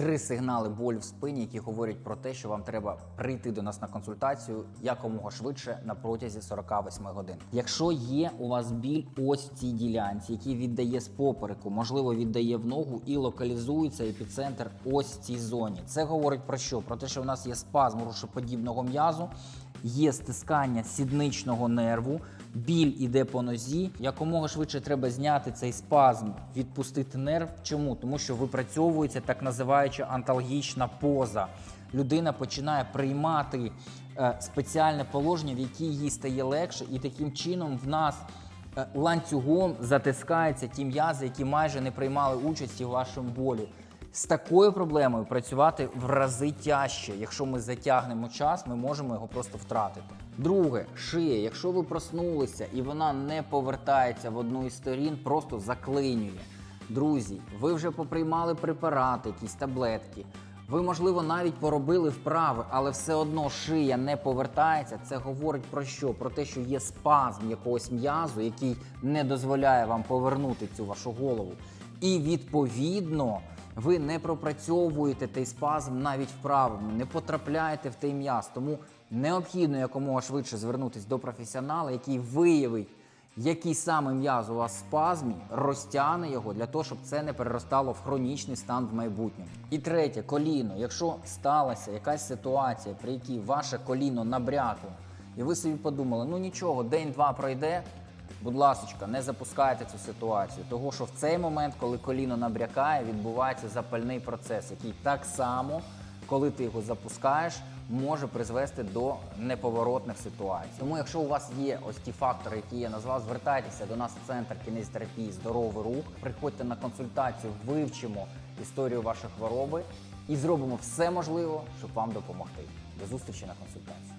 три сигнали болю в спині, які говорять про те, що вам треба прийти до нас на консультацію якомога швидше на протязі 48 годин. Якщо є у вас біль ось в цій ділянці, який віддає з попереку, можливо, віддає в ногу і локалізується епіцентр ось в цій зоні. Це говорить про що? Про те, що у нас є спазм рушоподібного м'язу, є стискання сідничного нерву. Біль іде по нозі. Якомога швидше треба зняти цей спазм, відпустити нерв. Чому? Тому що випрацьовується так називаюча анталгічна поза. Людина починає приймати е, спеціальне положення, в якій їй стає легше, і таким чином в нас е, ланцюгом затискаються ті м'язи, які майже не приймали участі в вашому болі. З такою проблемою працювати в рази тяжче. Якщо ми затягнемо час, ми можемо його просто втратити. Друге, шия. Якщо ви проснулися і вона не повертається в одну із сторін, просто заклинює. Друзі, ви вже поприймали препарати, якісь таблетки. Ви, можливо, навіть поробили вправи, але все одно шия не повертається. Це говорить про що? Про те, що є спазм якогось м'язу, який не дозволяє вам повернути цю вашу голову. І відповідно ви не пропрацьовуєте той спазм навіть вправами, не потрапляєте в той м'яз. Тому необхідно якомога швидше звернутися до професіонала, який виявить, який саме м'яз у вас спазмі, розтягне його для того, щоб це не переростало в хронічний стан в майбутньому. І третє, коліно. Якщо сталася якась ситуація, при якій ваше коліно набрякло, і ви собі подумали, ну нічого, день-два пройде. Будь ласка, не запускайте цю ситуацію, того що в цей момент, коли коліно набрякає, відбувається запальний процес, який так само, коли ти його запускаєш, може призвести до неповоротних ситуацій. Тому, якщо у вас є ось ті фактори, які я назвав, звертайтеся до нас в центр кінезітерапії Здоровий рух. Приходьте на консультацію, вивчимо історію вашої хвороби і зробимо все можливе, щоб вам допомогти. До зустрічі на консультації.